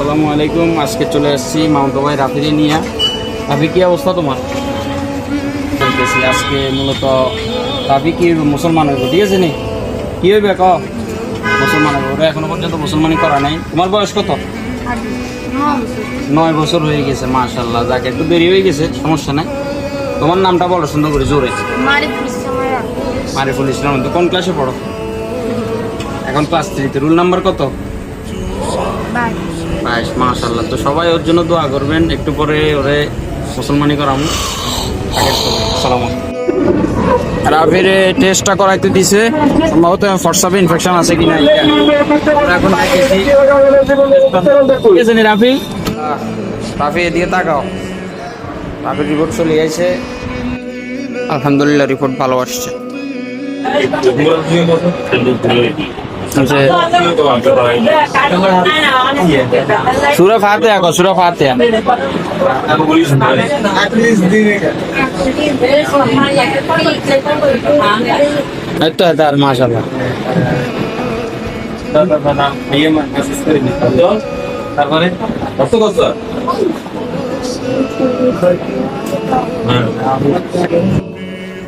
আসসালামু আলাইকুম। আজকে চলে এসেছি মাউন্ট ভাই রাফিরে নিয়ে। রাফি কি অবস্থা তোমার? আজকে মূলত রাফি কি মুসলমান হইব ঠিক আছে নি? কি হইবে ক মুসলমান হইব। ওরা এখনও পর্যন্ত মুসলমানি করা নাই। তোমার বয়স কত? নয় বছর হয়ে গেছে মাশাল্লাহ যাকে একটু দেরি হয়ে গেছে সমস্যা নাই। তোমার নামটা বলো সুন্দর করে জোরে। মারিফুল ইসলাম তো কোন ক্লাসে পড়ো? এখন ক্লাস থ্রিতে রুল নাম্বার কত? বাইশ মাশাল্লাহ তো সবাই ওর জন্য দোয়া করবেন, একটু পরে ওরে মুসলমানি করামু সালাম রাফির টেস্টটা করাইতে দিছে, সম্ভবত ফর্সাপে ইনফেকশন আছে এটা। ওরা এখন দেখেছি নি রাফি। রাফি, এদিকে তাকাও। রাফির রিপোর্ট চলে গেছে। আলহামদুলিল্লাহ রিপোর্ট ভালো আসছে। যে সুরা ফাতে আকো সুরা ফাতে এই তো তার মাশাআল্লাহ তারপরে কত কত